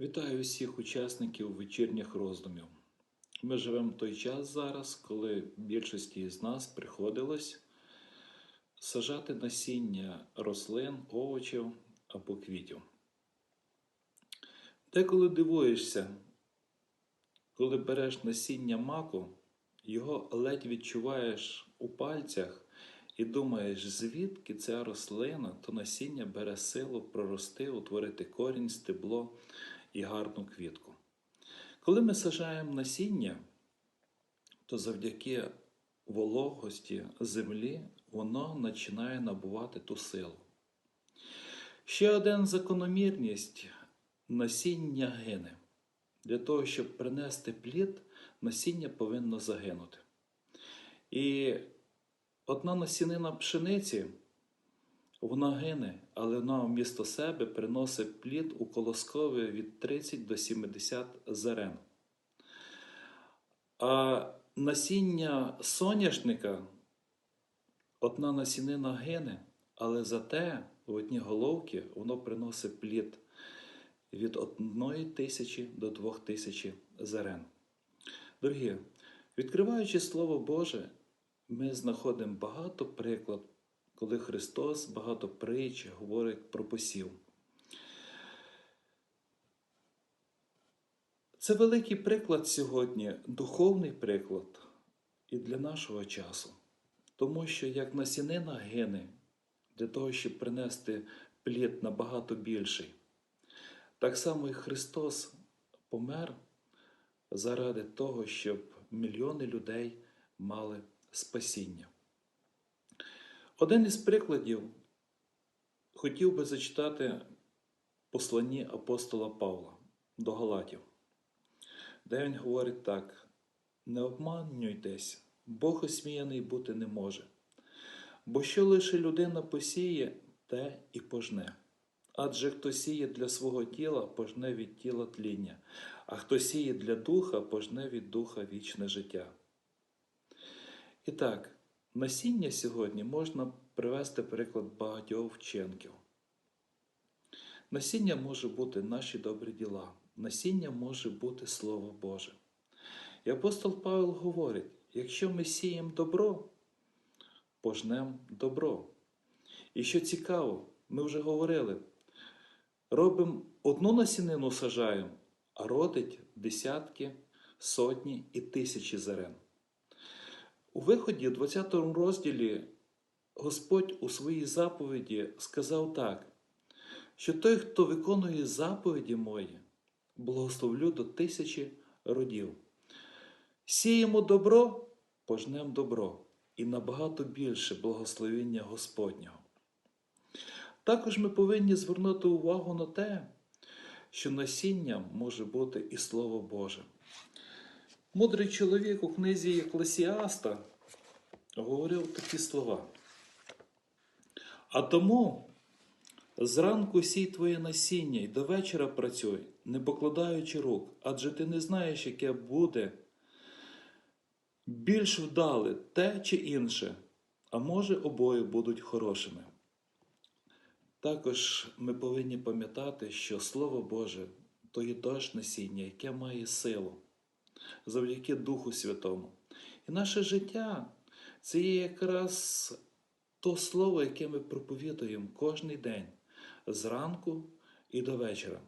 Вітаю всіх учасників вечірніх роздумів. Ми живемо в той час зараз, коли більшості з нас приходилось сажати насіння рослин, овочів або квітів. Деколи дивуєшся, коли береш насіння маку, його ледь відчуваєш у пальцях і думаєш, звідки ця рослина, то насіння бере силу прорости, утворити корінь, стебло і гарну квітку. Коли ми сажаємо насіння, то завдяки вологості землі воно починає набувати ту силу. Ще один закономірність насіння гине. Для того, щоб принести плід, насіння повинно загинути. І одна насінина пшениці, вона гине, але вона вмісто себе приносить плід у колоскові від 30 до 70 зерен. А насіння соняшника, одна насінина гине, але зате в одні головки воно приносить плід від 1 тисячі до 2 тисячі зерен. Дорогі, відкриваючи Слово Боже, ми знаходимо багато приклад, коли Христос багато притч говорить про посів. Це великий приклад сьогодні, духовний приклад і для нашого часу. Тому що як насінина гине для того, щоб принести плід набагато більший, так само і Христос помер заради того, щоб мільйони людей мали спасіння. Один із прикладів хотів би зачитати посланні апостола Павла до Галатів, де він говорить так: не обманюйтесь, Бог осміяний бути не може. Бо що лише людина посіє, те і пожне. Адже хто сіє для свого тіла, пожне від тіла тління, а хто сіє для духа, пожне від духа вічне життя. І так, насіння сьогодні можна привести приклад багатьох вченків. Насіння може бути наші добрі діла, насіння може бути Слово Боже. І апостол Павел говорить: якщо ми сіємо добро, пожнемо добро. І що цікаво, ми вже говорили, робимо одну насінину сажаємо, а родить десятки, сотні і тисячі зерен. У виході, в 20 розділі, Господь у своїй заповіді сказав так, що той, хто виконує заповіді мої, благословлю до тисячі родів. Сіємо добро, пожнемо добро і набагато більше благословення Господнього. Також ми повинні звернути увагу на те, що насінням може бути і Слово Боже. Мудрий чоловік у книзі Еклесіаста говорив такі слова. А тому зранку сій твоє насіння і до вечора працюй, не покладаючи рук, адже ти не знаєш, яке буде більш вдале те чи інше, а може обоє будуть хорошими. Також ми повинні пам'ятати, що Слово Боже то є дощ насіння, яке має силу завдяки Духу Святому. І наше життя це є якраз то слово, яке ми проповідуємо кожен день, зранку і до вечора.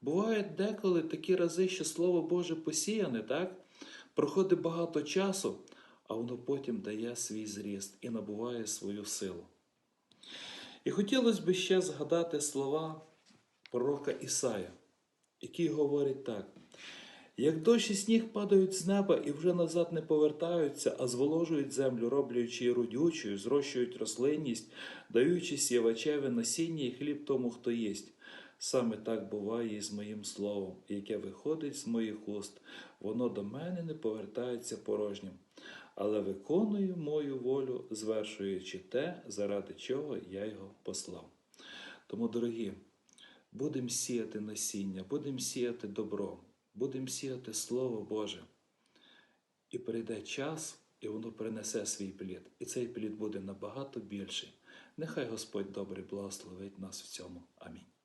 Бувають деколи такі рази, що Слово Боже посіяне, так? проходить багато часу, а воно потім дає свій зріст і набуває свою силу. І хотілося б ще згадати слова пророка Ісая, який говорить так. Як дощ і сніг падають з неба і вже назад не повертаються, а зволожують землю, роблячи її родючою, зрощують рослинність, даючи сівачеве насіння і хліб тому, хто їсть. Саме так буває і з моїм словом, яке виходить з моїх уст, воно до мене не повертається порожнім, але виконує мою волю, звершуючи те, заради чого я його послав. Тому, дорогі, будемо сіяти насіння, будемо сіяти добро. Будемо сіяти Слово Боже. І прийде час, і воно принесе свій плід. І цей плід буде набагато більший. Нехай Господь добре благословить нас в цьому. Амінь.